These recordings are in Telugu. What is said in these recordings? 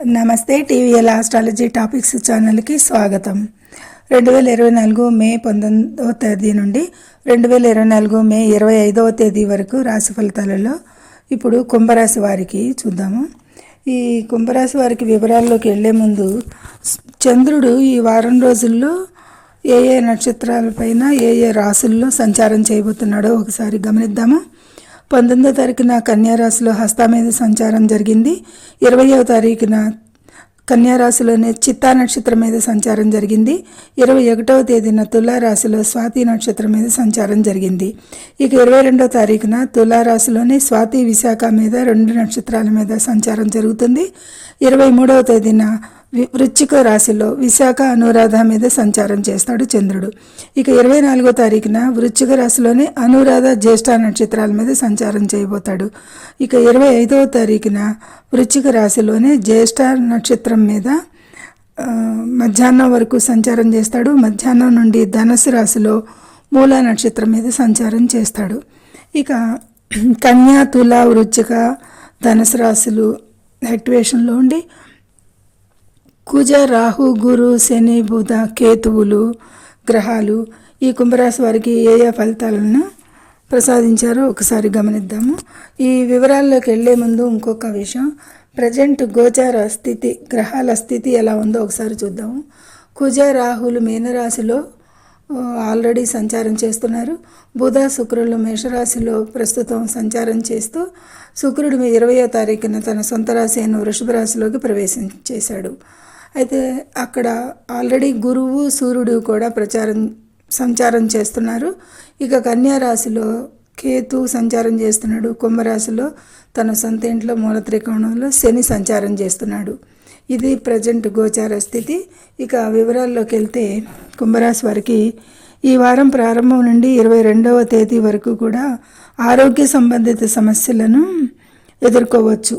నమస్తే టీవీఎల్ ఆస్ట్రాలజీ టాపిక్స్ ఛానల్కి స్వాగతం. రెండు వేల ఇరవై నాలుగు మే పంతొమ్మిదవ తేదీ నుండి రెండు వేల ఇరవై నాలుగు మే ఇరవై ఐదవ తేదీ వరకు రాశి ఫలితాలలో ఇప్పుడు కుంభరాశి వారికి చూద్దాము. ఈ కుంభరాశి వారికి వివరాల్లోకి వెళ్ళే ముందు చంద్రుడు ఈ వారం రోజుల్లో ఏ ఏ నక్షత్రాలపైన ఏ ఏ రాశుల్లో సంచారం చేయబోతున్నాడో ఒకసారి గమనిద్దాము. పంతొమ్మిదో తారీఖున కన్యారాశిలో హస్త మీద సంచారం జరిగింది. ఇరవయవ తారీఖున కన్యారాశిలోనే చిత్తా నక్షత్రం మీద సంచారం జరిగింది. ఇరవై ఒకటవ తేదీన తులారాశిలో స్వాతి నక్షత్రం మీద సంచారం జరిగింది. ఇక ఇరవై రెండవ తారీఖున తులారాశిలోని స్వాతి విశాఖ మీద రెండు నక్షత్రాల మీద సంచారం జరుగుతుంది. ఇరవై మూడవ తేదీన వృశ్చిక రాశిలో విశాఖ అనురాధ మీద సంచారం చేస్తాడు చంద్రుడు. ఇక ఇరవై నాలుగో తారీఖున వృశ్చిక రాశిలోనే అనురాధ జ్యేష్ఠ నక్షత్రాల మీద సంచారం చేయబోతాడు. ఇక ఇరవై ఐదవ తారీఖున వృశ్చిక రాశిలోనే జ్యేష్ఠ నక్షత్రం మీద మధ్యాహ్నం వరకు సంచారం చేస్తాడు. మధ్యాహ్నం నుండి ధనుసు రాశిలో మూలా నక్షత్రం మీద సంచారం చేస్తాడు. ఇక కన్యా తుల వృశ్చిక ధనుసు రాశులు యాక్టివేషన్లో ఉండి కుజ రాహు గురు శని బుధ కేతువులు గ్రహాలు ఈ కుంభరాశి వారికి ఏ ఏ ఫలితాలను ప్రసాదించారో ఒకసారి గమనిద్దాము. ఈ వివరాల్లోకి వెళ్ళే ముందు ఇంకొక విషయం. ప్రజెంట్ గోచార స్థితి గ్రహాల స్థితి ఎలా ఉందో ఒకసారి చూద్దాము. కుజ రాహులు మీనరాశిలో ఆల్రెడీ సంచారం చేస్తున్నారు. బుధ శుక్రులు మేషరాశిలో ప్రస్తుతం సంచారం చేస్తూ శుక్రుడు ఇరవయో తారీఖున తన సొంత రాశి అయిన వృషభ రాశిలోకి ప్రవేశం చేశాడు. అయితే అక్కడ ఆల్రెడీ గురువు సూర్యుడు కూడా ప్రచారం సంచారం చేస్తున్నారు. ఇక కన్యారాశిలో కేతు సంచారం చేస్తున్నాడు. కుంభరాశిలో తన సొంత ఇంట్లో మూల త్రికోణంలో శని సంచారం చేస్తున్నాడు. ఇది ప్రజెంట్ గోచార స్థితి. ఇక వివరాల్లోకి వెళ్తే కుంభరాశి వారికి ఈ వారం ప్రారంభం నుండి ఇరవై రెండవ తేదీ వరకు కూడా ఆరోగ్య సంబంధిత సమస్యలను ఎదుర్కోవచ్చు.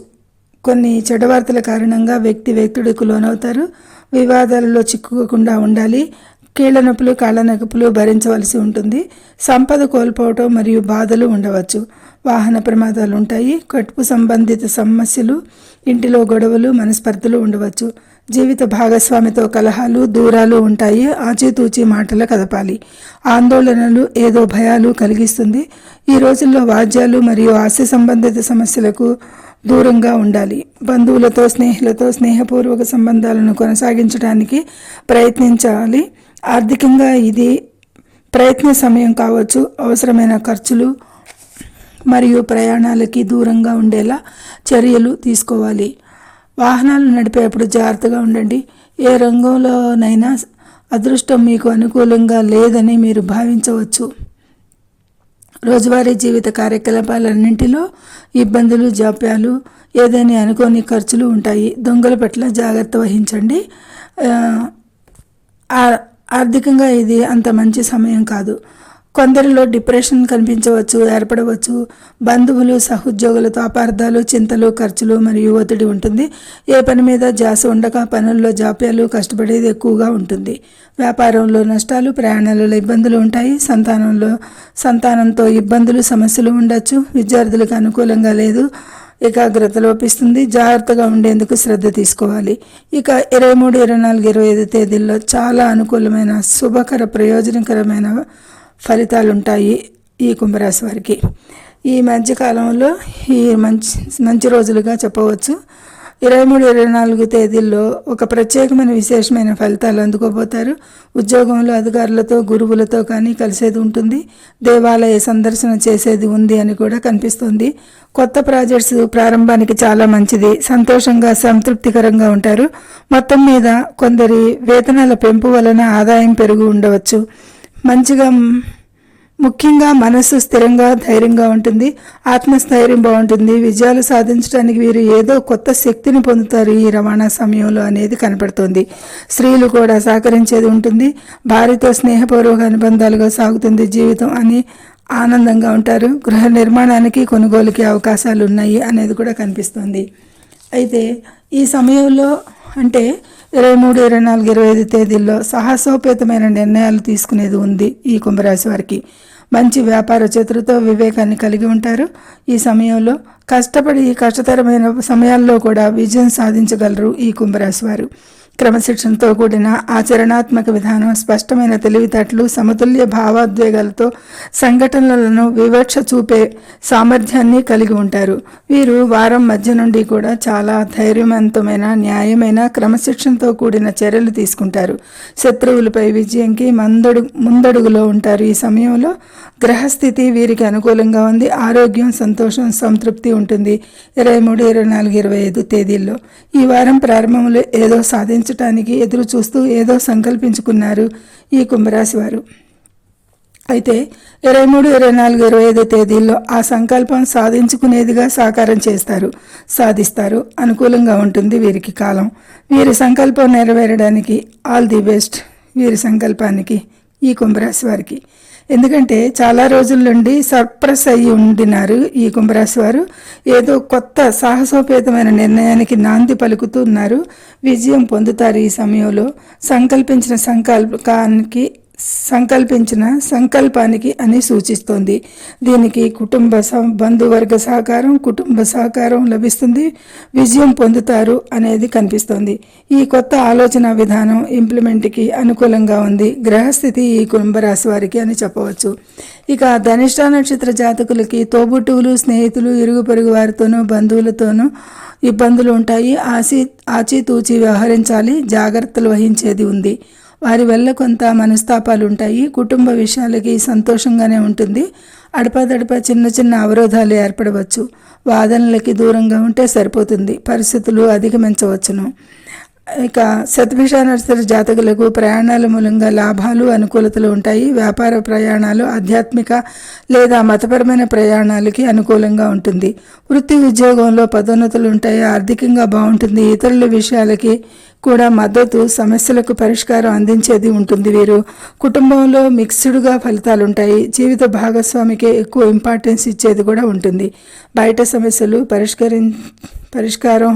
కొన్ని చెడవార్తల కారణంగా వ్యక్తి వ్యక్తుడికి లోనవుతారు. వివాదాలలో చిక్కుకోకుండా ఉండాలి. కీళ్ళ నొప్పులు కాళ్ళ నొప్పులు భరించవలసి ఉంటుంది. సంపద కోల్పోవటం మరియు బాధలు ఉండవచ్చు. వాహన ప్రమాదాలు ఉంటాయి కట్టుపు సంబంధిత సమస్యలు ఇంటిలో గొడవలు మనస్పర్ధలు ఉండవచ్చు. జీవిత భాగస్వామితో కలహాలు దూరాలు ఉంటాయి. ఆచితూచి మాటలు కదపాలి. ఆందోళనలు ఏదో భయాలు కలిగిస్తుంది. ఈ రోజుల్లో వాద్యాలు మరియు ఆస్తి సంబంధిత సమస్యలకు దూరంగా ఉండాలి. బంధువులతో స్నేహితులతో స్నేహపూర్వక సంబంధాలను కొనసాగించడానికి ప్రయత్నించాలి. ఆర్థికంగా ఇది ప్రయత్న సమయం కావచ్చు. అవసరమైన ఖర్చులు మరియు ప్రయాణాలకి దూరంగా ఉండేలా చర్యలు తీసుకోవాలి. వాహనాలు నడిపేటప్పుడు జాగ్రత్తగా ఉండండి. ఏ రంగంలోనైనా అదృష్టం మీకు అనుకూలంగా లేదని మీరు భావించవచ్చు. రోజువారీ జీవిత కార్యకలాపాలన్నింటిలో ఇబ్బందులు జాప్యాలు ఏదైనా అనుకోని ఖర్చులు ఉంటాయి. దొంగల పట్ల జాగ్రత్త వహించండి. ఆర్థికంగా ఇది అంత మంచి సమయం కాదు. కొందరిలో డిప్రెషన్ కనిపించవచ్చు ఏర్పడవచ్చు. బంధువులు సహోద్యోగులతో అపార్థాలు చింతలు ఖర్చులు మరియు ఒత్తిడి ఉంటుంది. ఏ పని మీద జాస ఉండక పనుల్లో జాప్యాలు కష్టపడేది ఎక్కువగా ఉంటుంది. వ్యాపారంలో నష్టాలు ప్రయాణాలలో ఇబ్బందులు ఉంటాయి. సంతానంలో సంతానంతో ఇబ్బందులు సమస్యలు ఉండొచ్చు. విద్యార్థులకు అనుకూలంగా లేదు. ఏకాగ్రత లోపిస్తుంది. జాగ్రత్తగా ఉండేందుకు శ్రద్ధ తీసుకోవాలి. ఇక ఇరవై మూడు ఇరవై నాలుగు ఇరవై ఐదు తేదీల్లో చాలా అనుకూలమైన శుభకర ప్రయోజనకరమైన ఫలితాలు ఉంటాయి ఈ కుంభరాశి వారికి. ఈ మధ్యకాలంలో ఈ మంచి మంచి రోజులుగా చెప్పవచ్చు. ఇరవై మూడు ఇరవై నాలుగు తేదీల్లో ఒక ప్రత్యేకమైన విశేషమైన ఫలితాలు అందుకోబోతారు. ఉద్యోగంలో అధికారులతో గురువులతో కానీ కలిసేది ఉంటుంది. దేవాలయ సందర్శన చేసేది ఉంది అని కూడా కనిపిస్తుంది. కొత్త ప్రాజెక్ట్స్ ప్రారంభానికి చాలా మంచిది. సంతోషంగా సంతృప్తికరంగా ఉంటారు. మొత్తం మీద కొందరి వేతనాల పెంపు వలన ఆదాయం పెరుగు ఉండవచ్చు. మంచిగా ముఖ్యంగా మనస్సు స్థిరంగా ధైర్యంగా ఉంటుంది. ఆత్మస్థైర్యం బాగుంటుంది. విజయాలు సాధించడానికి వీరు ఏదో కొత్త శక్తిని పొందుతారు ఈ రవాణా సమయంలో అనేది కనపడుతుంది. స్త్రీలు కూడా సహకరించేది ఉంటుంది. భార్యతో స్నేహపూర్వక అనుబంధాలుగా సాగుతుంది జీవితం అని ఆనందంగా ఉంటారు. గృహ నిర్మాణానికి కొనుగోలుకి అవకాశాలు ఉన్నాయి అనేది కూడా కనిపిస్తుంది. అయితే ఈ సమయంలో అంటే ఇరవై మూడు ఇరవై నాలుగు ఇరవై ఐదు తేదీల్లో సాహసోపేతమైన నిర్ణయాలు తీసుకునేది ఉంది ఈ కుంభరాశి వారికి. మంచి వ్యాపార చతురతో వివేకాన్ని కలిగి ఉంటారు. ఈ సమయంలో కష్టపడి ఈ కష్టతరమైన సమయాల్లో కూడా విజయం సాధించగలరు ఈ కుంభరాశి వారు. క్రమశిక్షణతో కూడిన ఆచరణాత్మక విధానం స్పష్టమైన తెలివితేటలు సమతుల్య భావోద్వేగాలతో సంఘటనలను వివక్ష చూపే సామర్థ్యాన్ని కలిగి ఉంటారు. వీరు వారం మధ్య నుండి కూడా చాలా ధైర్యవంతమైన న్యాయమైన క్రమశిక్షణతో కూడిన చర్యలు తీసుకుంటారు. శత్రువులపై విజయంకి మందడు ముందడుగులో ఉంటారు. ఈ సమయంలో గ్రహస్థితి వీరికి అనుకూలంగా ఉంది. ఆరోగ్యం సంతోషం సంతృప్తి ఉంటుంది. ఇరవై మూడు ఇరవై నాలుగు ఇరవై ఐదు తేదీల్లో ఈ వారం ప్రారంభంలో ఏదో సాధించటానికి ఎదురు చూస్తూ ఏదో సంకల్పించుకున్నారు ఈ కుంభరాశి వారు అయితే ఇరవై మూడు ఇరవై నాలుగు ఇరవై ఐదు తేదీల్లో ఆ సంకల్పం సాధించుకునేదిగా సాకారం చేస్తారు సాధిస్తారు. అనుకూలంగా ఉంటుంది వీరికి కాలం. వీరి సంకల్పం నెరవేరడానికి ఆల్ ది బెస్ట్ వీరి సంకల్పానికి ఈ కుంభరాశి వారికి ఎందుకంటే చాలా రోజుల నుండి సర్ప్రెస్ అయ్యి ఉండినారు ఈ కుంభరాశి వారు. ఏదో కొత్త సాహసోపేతమైన నిర్ణయానికి నాంది పలుకుతున్నారు విజయం పొందుతారు ఈ సమయంలో. సంకల్పించిన సంకల్పానికి సంకల్పించిన సంకల్పానికి అని సూచిస్తోంది. దీనికి కుటుంబ బంధువర్గ సహకారం కుటుంబ సహకారం లభిస్తుంది విజయం పొందుతారు అనేది కనిపిస్తోంది. ఈ కొత్త ఆలోచన విధానం ఇంప్లిమెంట్కి అనుకూలంగా ఉంది. గ్రహస్థితి ఈ కుంభరాశి వారికి అని చెప్పవచ్చు. ఇక ధనిష్ట నక్షత్ర జాతకులకి తోబుట్టువులు స్నేహితులు ఇరుగు పొరుగు వారితోనూ బంధువులతోనూ ఇబ్బందులు ఉంటాయి. ఆచి ఆచితూచి వ్యవహరించాలి. జాగ్రత్తలు వహించేది ఉంది. వారి వల్ల కొంత మనస్తాపాలు ఉంటాయి కుటుంబ విషయాలకి సంతోషంగానే ఉంటుంది. అడపాదడపా చిన్న చిన్న అవరోధాలు ఏర్పడవచ్చు. వాదనలకి దూరంగా ఉంటే సరిపోతుంది. పరిస్థితులు అధిగమించవచ్చును. ఇక శతభిష నర్సరి జాతకులకు ప్రయాణాల మూలంగా లాభాలు అనుకూలతలు ఉంటాయి. వ్యాపార ప్రయాణాలు ఆధ్యాత్మిక లేదా మతపరమైన ప్రయాణాలకి అనుకూలంగా ఉంటుంది. వృత్తి ఉద్యోగంలో పదోన్నతులు ఉంటాయి. ఆర్థికంగా బాగుంటుంది. ఇతరుల విషయాలకి కూడా మద్దతు సమస్యలకు పరిష్కారం అందించేది ఉంటుంది వీరు. కుటుంబంలో మిక్స్డ్గా ఫలితాలు ఉంటాయి జీవిత భాగస్వామికే ఎక్కువ ఇంపార్టెన్స్ ఇచ్చేది కూడా ఉంటుంది. బయట సమస్యలు పరిష్కరి పరిష్కారం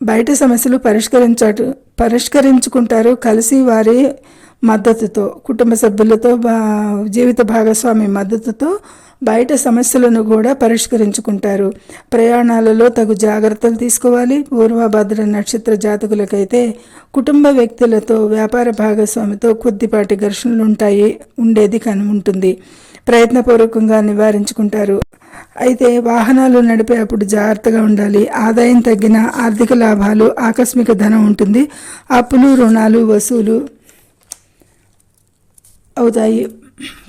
బయట సమస్యలు పరిష్కరించట పరిష్కరించుకుంటారు కలిసి వారి మద్దతుతో కుటుంబ సభ్యులతో బా జీవిత భాగస్వామి మద్దతుతో బయట సమస్యలను కూడా పరిష్కరించుకుంటారు. ప్రయాణాలలో తగు జాగ్రత్తలు తీసుకోవాలి. పూర్వభద్ర నక్షత్ర జాతకులకైతే కుటుంబ వ్యక్తులతో వ్యాపార భాగస్వామితో కొద్దిపాటి ఘర్షణలు ఉంటాయి ఉండేది కనుంటుంది ప్రయత్నపూర్వకంగా నివారించుకుంటారు. అయితే వాహనాలు నడిపేటప్పుడు జాగ్రత్తగా ఉండాలి. ఆదాయం తగ్గిన ఆర్థిక లాభాలు ఆకస్మిక ధనం ఉంటుంది. అప్పులు రుణాలు వసూలు అవుతాయి.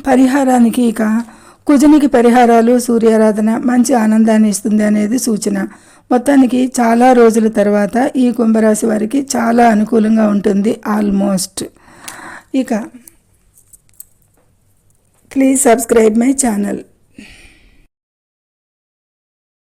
పరిహారానికి ఇక కుజునికి పరిహారాలు సూర్యారాధన మంచి ఆనందాన్ని ఇస్తుంది అనేది సూచన. మొత్తానికి చాలా రోజుల తర్వాత ఈ కుంభరాశి వారికి చాలా అనుకూలంగా ఉంటుంది. ఆల్మోస్ట్. ఇక ప్లీజ్ సబ్స్క్రైబ్ మై ఛానల్.